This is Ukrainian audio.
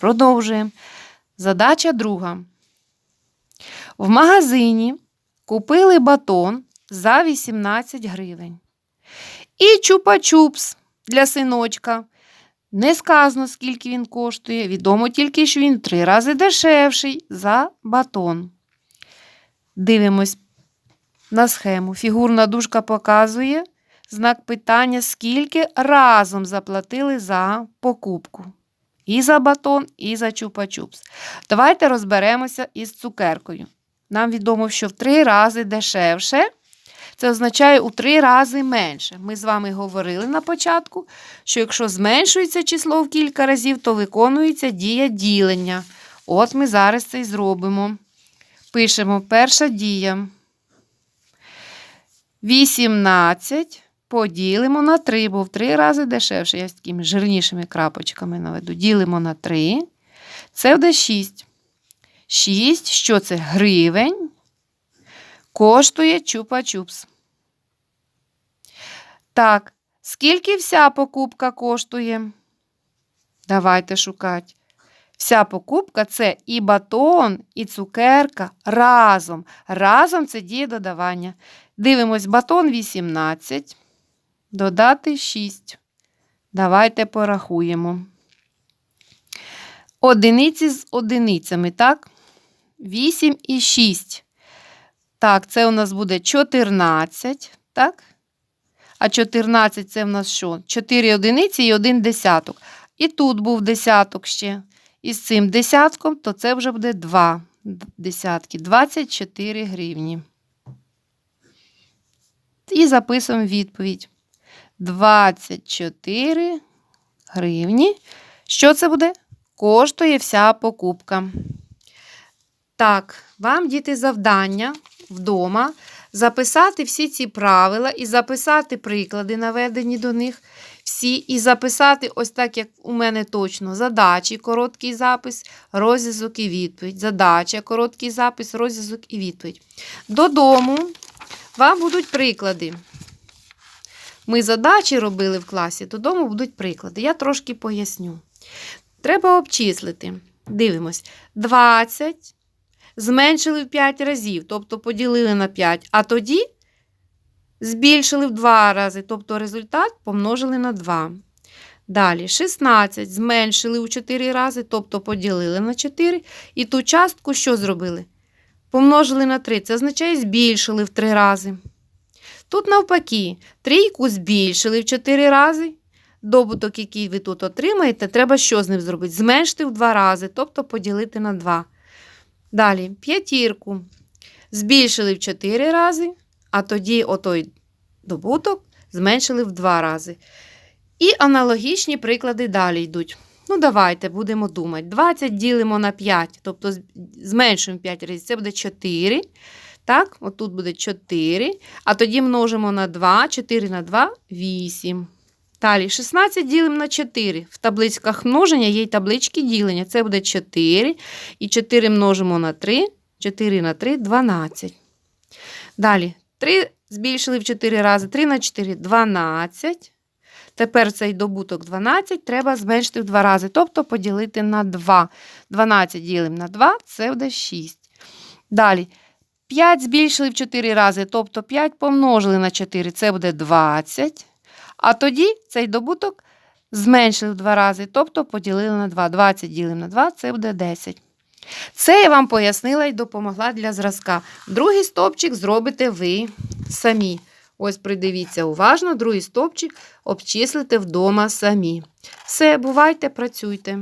Продовжуємо. Задача друга. В магазині купили батон за 18 гривень. І чупа-чупс для синочка. Не сказано, скільки він коштує. Відомо тільки, що він три рази дешевший за батон. Дивимось на схему. Фігурна дужка показує знак питання, скільки разом заплатили за покупку. І за батон, і за чупа-чупс. Давайте розберемося із цукеркою. Нам відомо, що в три рази дешевше. Це означає у три рази менше. Ми з вами говорили на початку, що якщо зменшується число в кілька разів, то виконується дія ділення. От ми зараз це і зробимо. Пишемо перша дія. 18 поділимо на 3, бо в 3 рази дешевше. Я з такими жирнішими крапочками наведу. Ділимо на 3. Це буде 6. 6, що це гривень, коштує чупа-чупс. Так, скільки вся покупка коштує? Давайте шукати. Вся покупка це і батон, і цукерка разом. Разом це діє додавання. Дивимось, батон 18. Додати 6. Давайте порахуємо. Одиниці з одиницями, так? 8 і 6. Так, це у нас буде 14, так? А 14 це в нас що? 4 одиниці і 1 десяток. І тут був десяток ще. І з цим десятком, то це вже буде 2 десятки. 24 гривні. І записуємо відповідь. 24 гривні. Що це буде? Коштує вся покупка. Так, вам діти завдання вдома записати всі ці правила і записати приклади, наведені до них. Всі, і записати, ось так, як у мене точно, задачі, короткий запис, розв'язок і відповідь. Задача, короткий запис, розв'язок і відповідь. Додому вам будуть приклади. Ми задачі робили в класі, додому будуть приклади. Я трошки поясню. Треба обчислити. Дивимось. 20 зменшили в 5 разів, тобто поділили на 5, а тоді збільшили в 2 рази, тобто результат помножили на 2. Далі 16 зменшили у 4 рази, тобто поділили на 4. І ту частку що зробили? Помножили на 3. Це означає збільшили в 3 рази. Тут, навпаки, трійку збільшили в 4 рази. Добуток, який ви тут отримаєте, треба що з ним зробити? Зменшити в 2 рази, тобто поділити на 2. Далі п'ятірку. Збільшили в 4 рази, а тоді отой добуток зменшили в 2 рази. І аналогічні приклади далі йдуть. Ну, давайте будемо думати. 20 ділимо на 5, тобто зменшуємо 5 разів, це буде 4. Так, отут буде 4. А тоді множимо на 2, 4 на 2 8. Далі 16 ділимо на 4. В табличках множення є й таблички ділення. Це буде 4. І 4 множимо на 3. 4 на 3 12. Далі 3 збільшили в 4 рази. 3 на 4 12. Тепер цей добуток 12 треба зменшити в 2 рази, тобто поділити на 2. 12 ділимо на 2, це буде 6. Далі 5 збільшили в 4 рази, тобто 5 помножили на 4, це буде 20. А тоді цей добуток зменшили в 2 рази, тобто поділили на 2. 20 ділимо на 2, це буде 10. Це я вам пояснила і допомогла для зразка. Другий стовпчик зробите ви самі. Ось придивіться уважно, другий стовпчик обчислите вдома самі. Все, бувайте, працюйте.